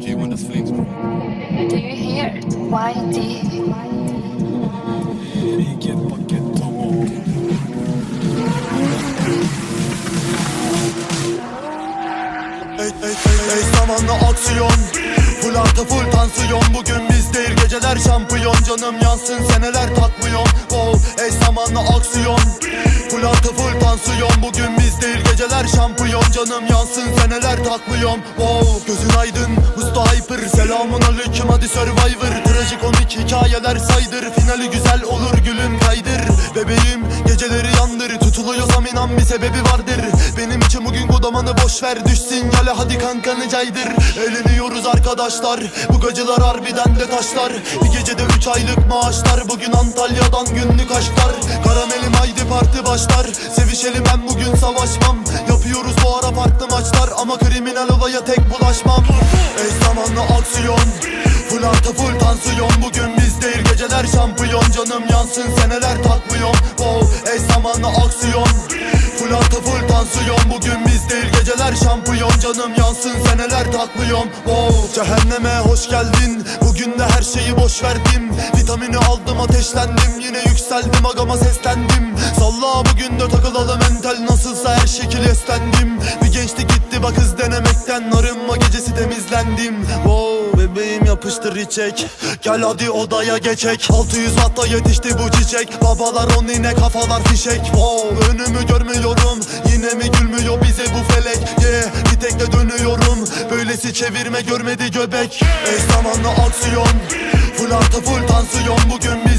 G when flings me. Do you hear it? Tamam. Ey, ey, ey, ey zamanla aksiyon Full artı full tansiyon Bugün geceler şampiyon Canım yansın seneler takmıyorum Wow ey zamanla aksiyon. Full artı full tansiyon Bugün biz değil geceler şampiyon. Canım yansın seneler takmıyorum Wow gözün aydın Musta Hyper. Selamun aleyküm hadi Survivor. Trajikomik hikayeler saydır. Finali güzel olur gülüm kaydır. Bebeğim geceleri yandır. Tutuluyorsam inan bir sebebi vardır. Benim için bugün kodamanı boş ver. Düşsün gele hadi kankanı caydır. Eğleniyoruz arkadaşlar. Bu geceler harbiden de taşlar Bir gecede üç aylık maaşlar. Bugün Antalya'dan günlük aşklar Karamelim haydi parti başlar. Sevişelim ben bugün savaşmam. Yapıyoruz bu ara farklı maçlar. Ama kriminal olaya tek bulaşmam. Ey zamanla aksiyon. Full artı full tansiyon. Bugün geceler şampiyon Canım yansın seneler takmıyorum. Wow ey zamanla aksiyon. Full artı full tansiyon. Bugün biz değil geceler şampiyon. Canım yansın seneler takmıyorum. Wow cehenneme hoş geldin. Bugün de her şeyi boş verdim Vitamini aldım ateşlendim. Yine yükseldim agama seslendim. Salla bugün de takılalım mental. Nasılsa her şekil eslendim Bir gençlik gitti bak hız denemekten. Arınma gecesi temizlendim. Wow bebeğim yapıştır içek. Gel hadi odaya geçek. 600 watta yetişti bu çiçek. Babalar on yine kafalar fişek. Wow önümü görmüyorum. Yine mi gülmüyor bize bu felek? Yeah bir tek de dönüyorum. Böylesi çevirme görmedi göbek. Ey zamanla aksiyon. Full artı full tansiyon. Bugün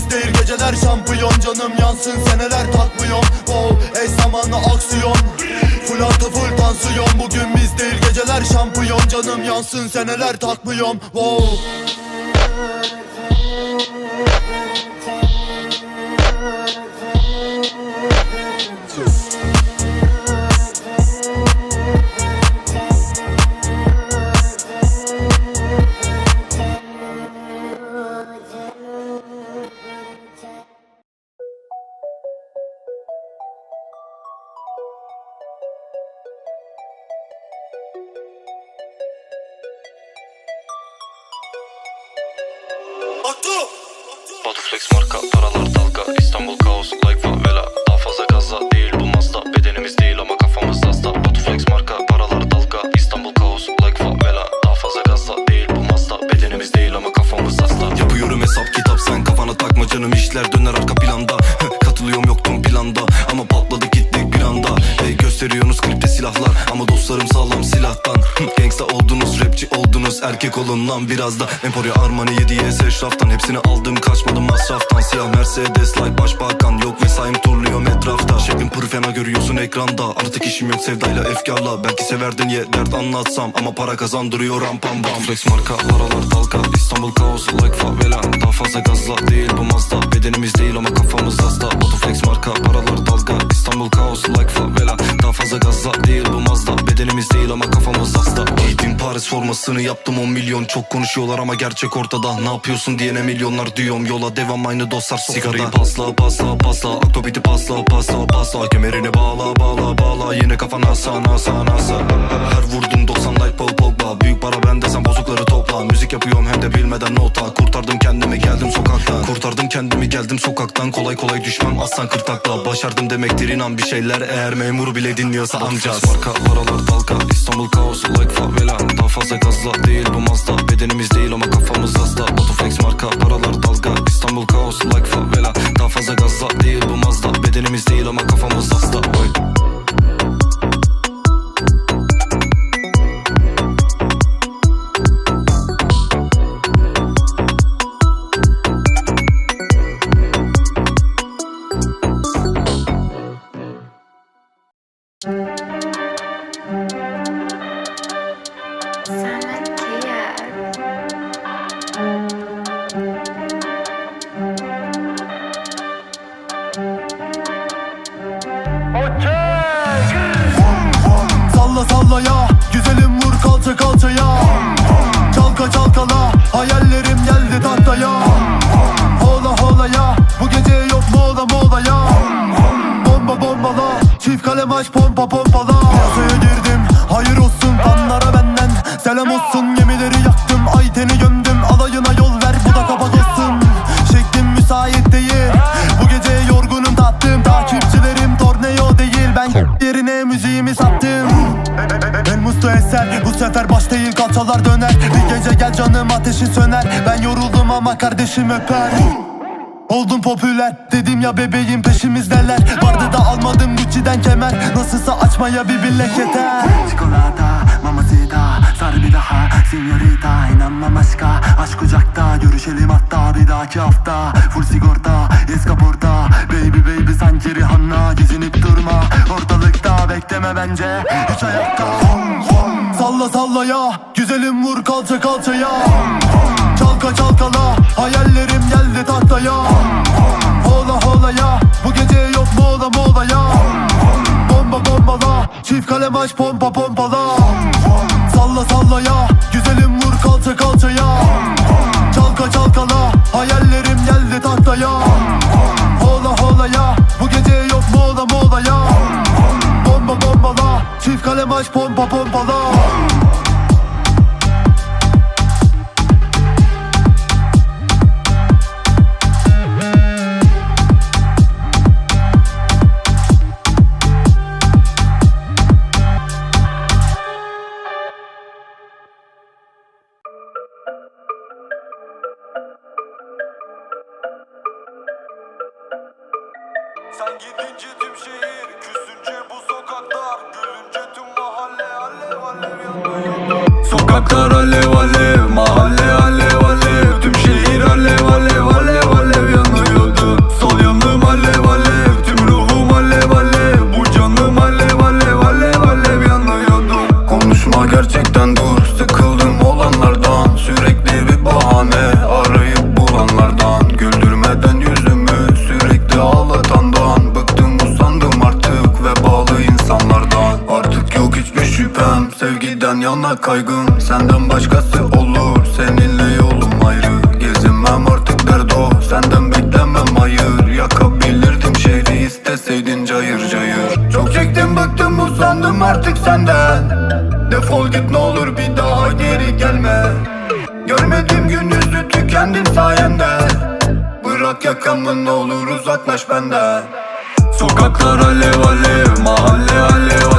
geceler şampiyon Canım yansın seneler takmıyorum Wow ey zamanla aksiyon. Full artı full tansiyon. Bugün biz değil geceler şampiyon. Canım yansın seneler takmıyorum Wow Aktu Batuflex marka paralar dalga. İstanbul kaos like favela Daha fazla gaza değil bu Mazda. Bedenimiz değil ama kafamız hasta. Batuflex marka paralar dalga. İstanbul olun lan biraz da. Emporio Armani 7 eşraftan Hepsini aldım kaçmadım masraftan. Siyah Mercedes like başbakan Yok mesaim turluyorum etrafta. Şeklim pır fena görüyorsun ekranda. Artık işim yok sevdayla efkarla. Belki severdin ye dert anlatsam Ama para kazandırıyor ram pam bam. Flex marka paralar dalga İstanbul kaos like favela. Daha fazla gazla değil bu Mazda. Bedenimiz değil ama kafamız hasta. Botuflex marka paralar dalga. İstanbul kaos like favela. Daha fazla gazla değil bu Mazda. Bedenimiz Paris formasını yaptım 10 milyon. Çok konuşuyorlar ama gerçek ortada. Ne yapıyorsun diyene milyonlar diyorum Yola devam aynı dostlar sofrada. Sigarayı pasla pasla pasla. Aktobiti pasla pasla pasla. Kemerini bağla bağla bağla. Yine kafana nasa nasa nasa Her vurdum 90 like Paul Pogba Büyük para bende sen bozukları topla. Müzik yapıyorum hem de bilmeden nota. Kurtardım kendimi geldim sokaktan. Kurtardım kendimi geldim sokaktan. Kolay kolay düşmem aslan kırtakla Başardım demektir inan bir şeyler. Eğer memur bile dinliyorsa amcaz Marka paralar dalga. İstanbul kaos like favela fazla gazla değil bu Mazda. Bedenimiz değil ama kafamız hasta Botuflex marka paralar dalga. İstanbul kaos like favela. Daha fazla gazla değil bu Mazda. Bedenimiz değil ama kafamız hasta Oy. artık alçaya Çalka çalkala hayallerim geldi tahtaya. Hola hola ya bu gece yok mola mola ya Bomba bombala çift kalem aç pompa pompala. Piyasaya girdi koptu eser Bu sefer baş değil kalçalar döner. Bir gece gel canım ateşi söner. Ben yoruldum ama kardeşim öper. Oldum popüler dedim ya bebeğim peşimizdeler Vardı da almadım Gucci'den kemer. Nasılsa açmaya bir bilek yeter. Çikolata, mamacita Sar bir daha, signorita İnanmam aşka, aşk kucakta. Görüşelim hatta bir dahaki hafta. Full sigorta, eskaporta. Baby baby sanki Rihanna Gezinip durma ortalıkta. Bekleme bence Salla salla ya. Güzelim vur kalça kalçaya. Çalka çalkala. Hayallerim geldi tahtaya. Hola hola ya. Bu gece yok mola mola ya. Bomba bombala. Çift kalem aç pompa pompala. Salla Aç pompa pompala Sen gidince tüm şehir Küsünce bu Sokaklar alev alev Mahalle alev alev. Tüm şehir alev alev alev alev yanıyordu. Sol yanım alev alev Tüm ruhum alev alev. Bu canım alev alev alev alev yanıyordu. Konuşma gerçekten artık senden. Defol git ne olur bir daha geri gelme. Görmedim gün yüzü tükendim sayende. Bırak yakamı ne olur uzaklaş benden. Sokaklar alev alev Mahalle alev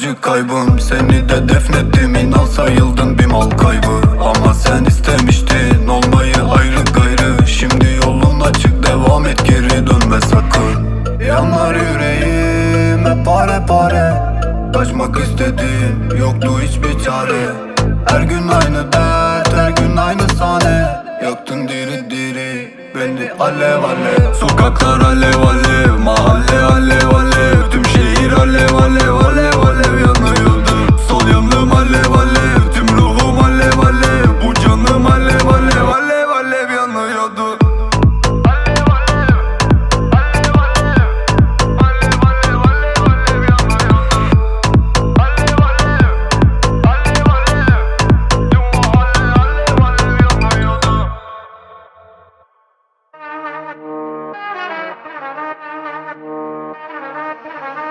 acı kaybım. Seni de defnettim inan sayıldın bir mal kaybı. Ama sen istemiştin olmayı ayrı gayrı. Şimdi yolun açık. Devam et geri dönme sakın. Yanar yüreğim hep pare pare. Kaçmak istedim yoktu hiçbir çare. Her gün aynı dert her gün aynı sahne. Yaktın diri diri beni alev alev. Sokaklar alev alev mahalle alev alev. Tüm şehir alev alev alev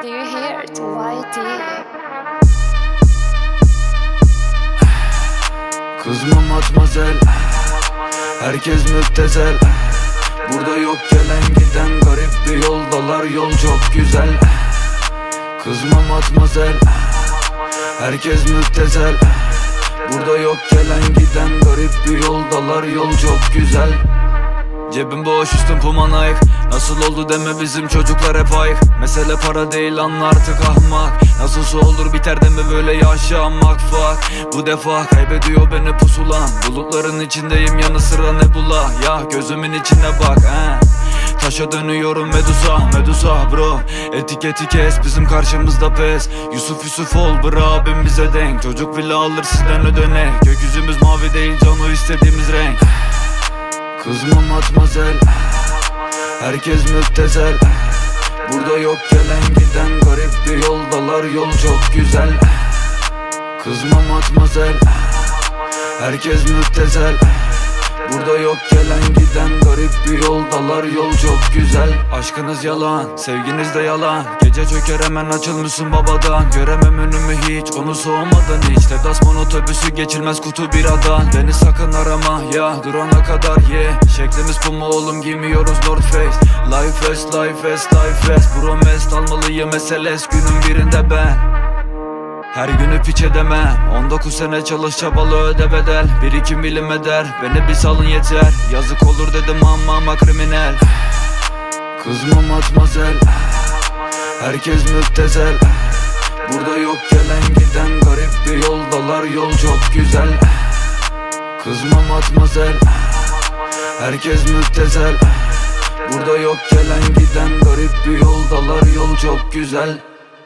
Do you hear it? YT. Kızma matmazel Herkes müptezel Burada yok gelen giden garip bir yoldalar Yol çok güzel Kızma matmazel Herkes müptezel Burada yok gelen giden garip bir yoldalar Yol çok güzel Cebim boş üstüm puma Nike Nasıl oldu deme bizim çocuklar hep ayık. Mesele para değil anla artık ahmak. Nasılsa olur biter deme böyle yaşamak fuck Bu defa kaybediyor beni pusulan Bulutların içindeyim yanı sıra nebula. Ya gözümün içine bak he. Taşa dönüyorum Medusa, Medusa bro. Etiketi kes bizim karşımızda pes. Yusuf Yusuf ol bro abim bize denk. Çocuk bile alır sizden ödenek Gökyüzümüz mavi değil canı istediğimiz renk Kızma matmazel. Herkes müptezel. Burada yok gelen giden garip bir yoldalar. Yol çok güzel. Kızma matmazel. Herkes müptezel Burada yok gelen giden garip bir yoldalar Yol çok güzel. Aşkınız yalan sevginiz de yalan. Gece çöker hemen açılmışsın babadan. Göremem önümü hiç onu soğumadan hiç. Deplasman otobüsü geçilmez kutu biradan Beni sakın arama ya durana kadar ye. Yeah. Şeklimiz bu mu oğlum giymiyoruz North Face. Life fast life fast life fast Promest almalıyım SLS günün birinde ben her günü piç edemem 19 sene çalış çabalı öde bedel. Birikim bilim eder Beni bir salın yeter. Yazık olur dedim ama ama kriminal. Kızma matmazel. Herkes müptezel. Burada yok gelen giden Garip bir yoldalar. Yol çok güzel. Kızma matmazel. Herkes müptezel. Burada yok gelen giden Garip bir yoldalar. Yol çok güzel